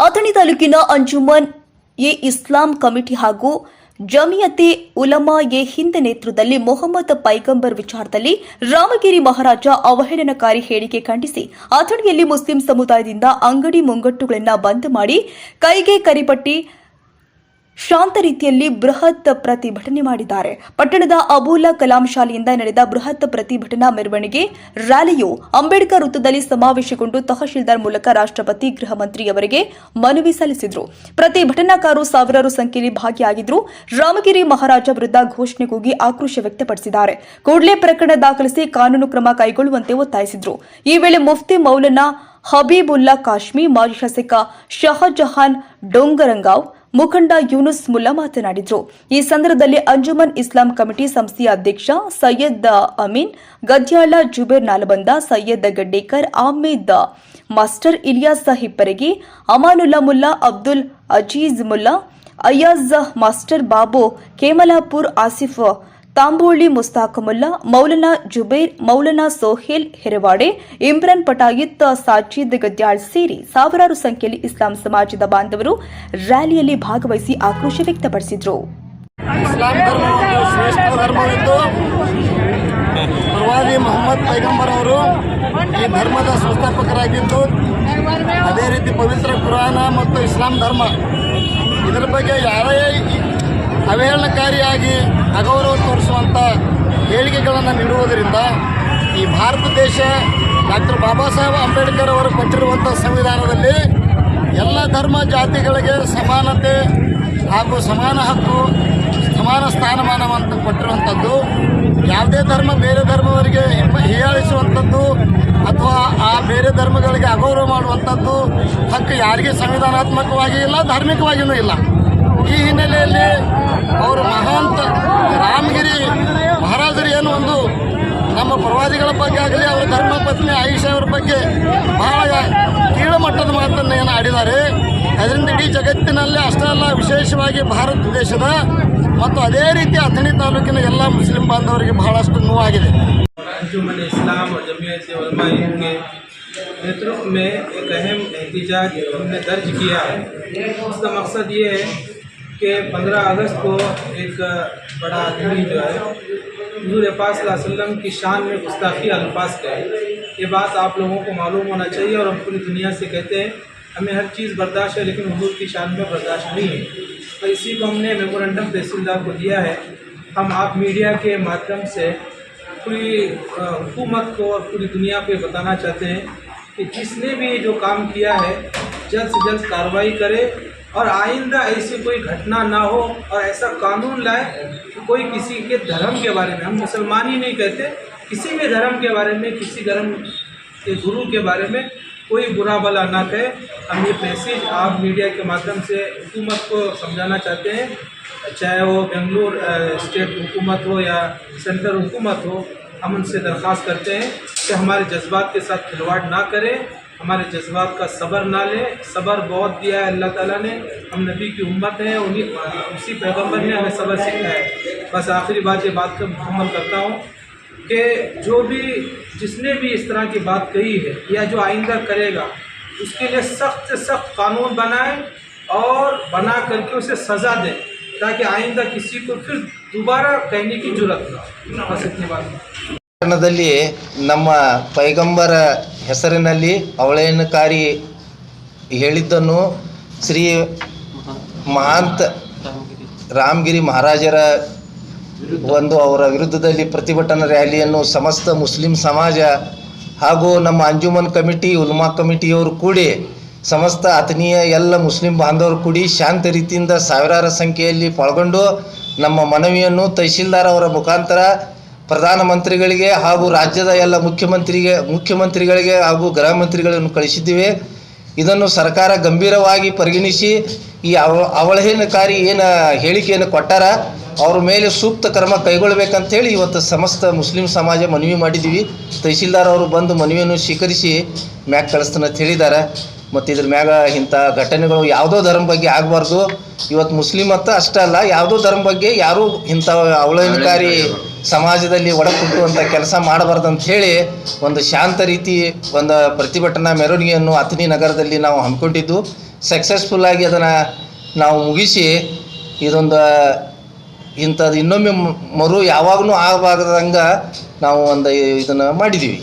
ಅಥಣಿ ತಾಲೂಕಿನ Anjuman A Islam committee ಹಾಗೂ ಜಮಿಯತೆ Ulama A Hind ನೇತೃತ್ವದಲ್ಲಿ ಮೊಹಮ್ಮದ್ ಪೈಗಂಬರ್ ವಿಚಾರದಲ್ಲಿ ರಾಮಗಿರಿ ಮಹಾರಾಜ ಅವಹೇಳನಕಾರಿ ಹೇಳಿಕೆ ಖಂಡಿಸಿ ಅಥಣಿಯಲ್ಲಿ ಮುಸ್ಲಿಂ ಸಮುದಾಯದಿಂದ ಅಂಗಡಿ ಮುಂಗಟ್ಟುಗಳನ್ನು ಬಂದ್ ಮಾಡಿ ಕೈಗೆ ಕರಿಪಟ್ಟಿ ಶಾಂತ ರೀತಿಯಲ್ಲಿ ಬೃಹತ್ ಪ್ರತಿಭಟನೆ ಮಾಡಿದ್ದಾರೆ. ಪಟ್ಟಣದ ಅಬೂಲಾ ಕಲಾಂ ಶಾಲೆಯಿಂದ ನಡೆದ ಬೃಹತ್ ಪ್ರತಿಭಟನಾ ಮೆರವಣಿಗೆ, ರ್ಯಾಲಿಯು ಅಂಬೇಡ್ಕರ್ ವೃತ್ತದಲ್ಲಿ ಸಮಾವೇಶಗೊಂಡು ತಹಶೀಲ್ದಾರ್ ಮೂಲಕ ರಾಷ್ಟ್ರಪತಿ, ಗೃಹ ಮಂತ್ರಿಯವರಿಗೆ ಮನವಿ ಸಲ್ಲಿಸಿದರು. ಪ್ರತಿಭಟನಾಕಾರರು ಸಾವಿರಾರು ಸಂಖ್ಯೆಯಲ್ಲಿ ಭಾಗಿಯಾಗಿದ್ದರು ರಾಮಗಿರಿ ಮಹಾರಾಜ ವಿರುದ್ಧ ಘೋಷಣೆ ಕೂಗಿ ಆಕ್ರೋಶ ವ್ಯಕ್ತಪಡಿಸಿದ್ದಾರೆ. ಕೂಡಲೇ ಪ್ರಕರಣ ದಾಖಲಿಸಿ ಕಾನೂನು ಕ್ರಮ ಕೈಗೊಳ್ಳುವಂತೆ ಒತ್ತಾಯಿಸಿದರು. ಈ ವೇಳೆ ಮುಫ್ತಿ ಮೌಲನಾ ಹಬೀಬುಲ್ಲಾ ಕಾಶ್ಮೀ ಮಾಜಿ ಶಾಸಕ ಶಹಜಹಾನ್ ಡೋಂಗರಂಗಾವ್ ಮುಖಂಡ ಯೂನುಸ್ ಮುಲ್ಲಾ ಮಾತನಾಡಿದರು. ಈ ಸಂದರ್ಭದಲ್ಲಿ ಅಂಜುಮನ್ ಇಸ್ಲಾಂ ಕಮಿಟಿ ಸಂಸ್ಥೆಯ ಅಧ್ಯಕ್ಷ ಸೈಯದ್ ಅಮೀನ್, ಗದ್ಯಾಳ ಜುಬೇರ್ ನಾಲಬಂದ, ಸೈಯದ್ ಗಡ್ಡೇಕರ್, ಆಮೇದ್ ಮಾಸ್ಟರ್ ಇಲಿಯಾಸ್ ಹಿಪ್ಪರಗಿ ಅಮಾನುಲ್ಲಾ ಮುಲ್ಲಾ, ಅಬ್ದುಲ್ ಅಜೀಜ್ ಮುಲ್ಲಾ, ಅಯ್ಯಾಜ್ ಮಾಸ್ಟರ್ ಬಾಬು ಕೇಮಲಾಪುರ್ ಆಸಿಫ್ ತಾಂಬೋಳಿ ಮುಸ್ತಾಕಮುಲ್ಲಾ ಮೌಲನಾ ಜುಬೇರ್, ಮೌಲನಾ ಸೋಹೇಲ್ ಹೆರವಾಡೆ, ಇಮ್ರಾನ್ ಪಟಾಯಿತ್, ಸಾಜಿದ್ ಗದ್ಯಾಳ್ ಸೇರಿ ಸಾವಿರಾರು ಸಂಖ್ಯೆಯಲ್ಲಿ ಇಸ್ಲಾಂ ಸಮಾಜದ ಬಾಂಧವರು ರ್ಯಾಲಿಯಲ್ಲಿ ಭಾಗವಹಿಸಿ ಆಕ್ರೋಶ ವ್ಯಕ್ತಪಡಿಸಿದರು. ಪ್ರವಾದಿ ಮೊಹಮ್ಮದ್ ಪೈಗಂಬರ್ ಅವರು ಈ ಧರ್ಮದ ಸಂಸ್ಥಾಪಕರಾಗಿದ್ದು, ಅದೇ ರೀತಿ ಪವಿತ್ರ ಕುರಾನ ಮತ್ತು ಇಸ್ಲಾಂ ಧರ್ಮ. ಇದರ ಬಗ್ಗೆ ಯಾರೇ ಅವಹೇಳನಕಾರಿಯಾಗಿ ಅಗೌರವ ತೋರಿಸುವಂಥ ಹೇಳಿಕೆಗಳನ್ನು ನೀಡುವುದರಿಂದ ಈ ಭಾರತ ದೇಶ ಡಾಕ್ಟರ್ ಬಾಬಾ ಸಾಹೇಬ್ ಅಂಬೇಡ್ಕರ್ ಅವರು ಕೊಟ್ಟಿರುವಂಥ ಸಂವಿಧಾನದಲ್ಲಿ ಎಲ್ಲ ಧರ್ಮ ಜಾತಿಗಳಿಗೆ ಸಮಾನತೆ ಹಾಗೂ ಸಮಾನ ಹಕ್ಕು, ಸಮಾನ ಸ್ಥಾನಮಾನವಂತ ಕೊಟ್ಟಿರುವಂಥದ್ದು ಯಾವುದೇ ಧರ್ಮ ಬೇರೆ ಧರ್ಮವರಿಗೆ ಹೀಯಾಳಿಸುವಂಥದ್ದು ಅಥವಾ ಆ ಬೇರೆ ಧರ್ಮಗಳಿಗೆ ಅಗೌರವ ಮಾಡುವಂಥದ್ದು ಹಕ್ಕು ಯಾರಿಗೆ ಸಂವಿಧಾನಾತ್ಮಕವಾಗಿ ಇಲ್ಲ ಧಾರ್ಮಿಕವಾಗಿಯೂ ಇಲ್ಲ. ಈ ಹಿನ್ನೆಲೆಯಲ್ಲಿ ಅವರು ಮಹಾಂತ ರಾಮಗಿರಿ ಮಹಾರಾಜರು ಏನು ಒಂದು ನಮ್ಮ ಪ್ರವಾದಿಗಳ ಬಗ್ಗೆ ಆಗಲಿ ಅವರ ಧರ್ಮ ಪತ್ನಿ ಆಯಿಷಾ ಅವರ ಬಗ್ಗೆ ಬಹಳ ಕೀಳುಮಟ್ಟದ ಮಾತನ್ನು ಏನು ಆಡಿದ್ದಾರೆ ಅದರಿಂದ ಇಡೀ ಜಗತ್ತಿನಲ್ಲಿ ಅಷ್ಟೇ ಅಲ್ಲ ವಿಶೇಷವಾಗಿ ಭಾರತ ದೇಶದ ಮತ್ತು ಅದೇ ರೀತಿ ಅಥಣಿ ತಾಲೂಕಿನ ಎಲ್ಲ ಮುಸ್ಲಿಂ ಬಾಂಧವರಿಗೆ ಬಹಳಷ್ಟು ನೋವಾಗಿದೆ अंजुमन इस्लाम और जमीयत उलमा हिंद के नेतृत्व में एक अहम एहतजाज हमने दर्ज किया है उसका मकसद ये है कि 15 अगस्त को एक बड़ा आदमी जो है, हजूर पाक वसल्लम की शान में गुस्ताखी अल्फाज कहे ये बात आप लोगों को मालूम होना चाहिए और हम पूरी दुनिया से कहते हैं, हमें हर चीज़ बर्दाश्त है लेकिन हजूर की शान में बर्दाश्त नहीं है। तो इसी को हमने मेमोरेंडम तहसीलदार को दिया है। हम आप मीडिया के माध्यम से पूरी हुकूमत को और पूरी दुनिया को बताना चाहते हैं कि जिसने भी जो काम किया है, जल्द से जल्द कार्रवाई करे और आइंदा ऐसी कोई घटना ना हो और ऐसा कानून लाए कि कोई किसी के धर्म के बारे में, हम मुसलमान ही नहीं कहते, किसी भी धर्म के बारे में, किसी धर्म के गुरु के बारे में कोई बुरा भला ना कहे। हम ये मैसेज आप मीडिया के माध्यम से हुकूमत को समझाना चाहते हैं, चाहे वो बेंगलुर स्टेट हुकूमत हो या सेंट्रल हुकूमत हो, हम उनसे दरख्वास्त करते हैं कि हमारे जज्बात के साथ खिलवाड़ ना करें। हमारे जज्बात का सब्र ना लें सब्र बहुत दिया है अल्लाह ताला ने हम नबी की उम्मत हैं उन्हीं उसी पैगंबर ने हमें सब्र सिखाया है बस आखिरी बात ये बात का मुकम्मल करता हूँ कि जो भी जिसने भी इस तरह की बात कही है या जो आइंदा करेगा उसके लिए सख्त से सख्त कानून बनाए और बना करके उसे सज़ा दें ताकि आइंदा किसी को फिर दोबारा कहने की जरूरत ना हो। बस इतनी बात है ಕಾರಣದಲ್ಲಿ ನಮ್ಮ ಪೈಗಂಬರ ಹೆಸರಿನಲ್ಲಿ ಅವಳೇನಕಾರಿ ಹೇಳಿದ್ದನ್ನು ಶ್ರೀ ಮಹಾಂತ ರಾಮಗಿರಿ ಮಹಾರಾಜರ ಒಂದು ಅವರ ವಿರುದ್ಧದಲ್ಲಿ ಪ್ರತಿಭಟನಾ ರ್ಯಾಲಿಯನ್ನು ಸಮಸ್ತ ಮುಸ್ಲಿಂ ಸಮಾಜ ಹಾಗೂ ನಮ್ಮ ಅಂಜುಮನ್ ಕಮಿಟಿ, ಉಲ್ಮಾ ಕಮಿಟಿಯವರು ಕೂಡಿ ಸಮಸ್ತ ಆತ್ಮೀಯ ಎಲ್ಲ ಮುಸ್ಲಿಂ ಬಾಂಧವರು ಕೂಡಿ ಶಾಂತ ರೀತಿಯಿಂದ ಸಾವಿರಾರು ಸಂಖ್ಯೆಯಲ್ಲಿ ಪಾಲ್ಗೊಂಡು ನಮ್ಮ ಮನವಿಯನ್ನು ತಹಶೀಲ್ದಾರ್ ಅವರ ಮುಖಾಂತರ ಪ್ರಧಾನಮಂತ್ರಿಗಳಿಗೆ ಹಾಗೂ ರಾಜ್ಯದ ಎಲ್ಲ ಮುಖ್ಯಮಂತ್ರಿಗೆ, ಮುಖ್ಯಮಂತ್ರಿಗಳಿಗೆ ಹಾಗೂ ಗೃಹ ಮಂತ್ರಿಗಳನ್ನು ಕಳಿಸಿದ್ದೇವೆ. ಇದನ್ನು ಸರ್ಕಾರ ಗಂಭೀರವಾಗಿ ಪರಿಗಣಿಸಿ, ಈ ಅವ, ಅವಹೇಳನಕಾರಿ ಏನು ಹೇಳಿಕೆಯನ್ನು ಕೊಟ್ಟಾರ, ಅವ್ರ ಮೇಲೆ ಸೂಕ್ತ ಕ್ರಮ ಕೈಗೊಳ್ಳಬೇಕಂತೇಳಿ ಇವತ್ತು ಸಮಸ್ತ ಮುಸ್ಲಿಂ ಸಮಾಜ ಮನವಿ ಮಾಡಿದ್ದೀವಿ. ತಹಸೀಲ್ದಾರ್ ಅವರು ಬಂದು ಮನವಿಯನ್ನು ಸ್ವೀಕರಿಸಿ ಮ್ಯಾಗ ಕಳಿಸ್ತಾನೆ ಅಂತ ಹೇಳಿದ್ದಾರೆ. ಮತ್ತು ಇದ್ರ ಮ್ಯಾಗ ಇಂಥ ಘಟನೆಗಳು ಯಾವುದೋ ಧರ್ಮ ಬಗ್ಗೆ ಆಗಬಾರ್ದು. ಇವತ್ತು ಮುಸ್ಲಿಂ ಅಂತ ಅಷ್ಟೇ ಅಲ್ಲ, ಯಾವುದೋ ಧರ್ಮ ಬಗ್ಗೆ ಯಾರೂ ಇಂಥ ಅವಹೇಳನಕಾರಿ ಸಮಾಜದಲ್ಲಿ ಒಡಕುಟ್ಟುವಂಥ ಕೆಲಸ ಮಾಡಬಾರ್ದು ಅಂತ ಹೇಳಿ ಒಂದು ಶಾಂತ ರೀತಿ ಒಂದು ಪ್ರತಿಭಟನಾ ಮೆರವಣಿಗೆಯನ್ನು ಅಥಣಿ ನಗರದಲ್ಲಿ ನಾವು ಹಮ್ಮಿಕೊಂಡಿದ್ದು ಸಕ್ಸಸ್ಫುಲ್ಲಾಗಿ ಅದನ್ನು ನಾವು ಮುಗಿಸಿ ಇದೊಂದು ಇಂಥದ್ದು ಇನ್ನೊಮ್ಮೆ ಮರು ಯಾವಾಗಲೂ ಆಗಬಾರ್ದಂಗೆ ನಾವು ಒಂದು ಇದನ್ನು ಮಾಡಿದ್ದೀವಿ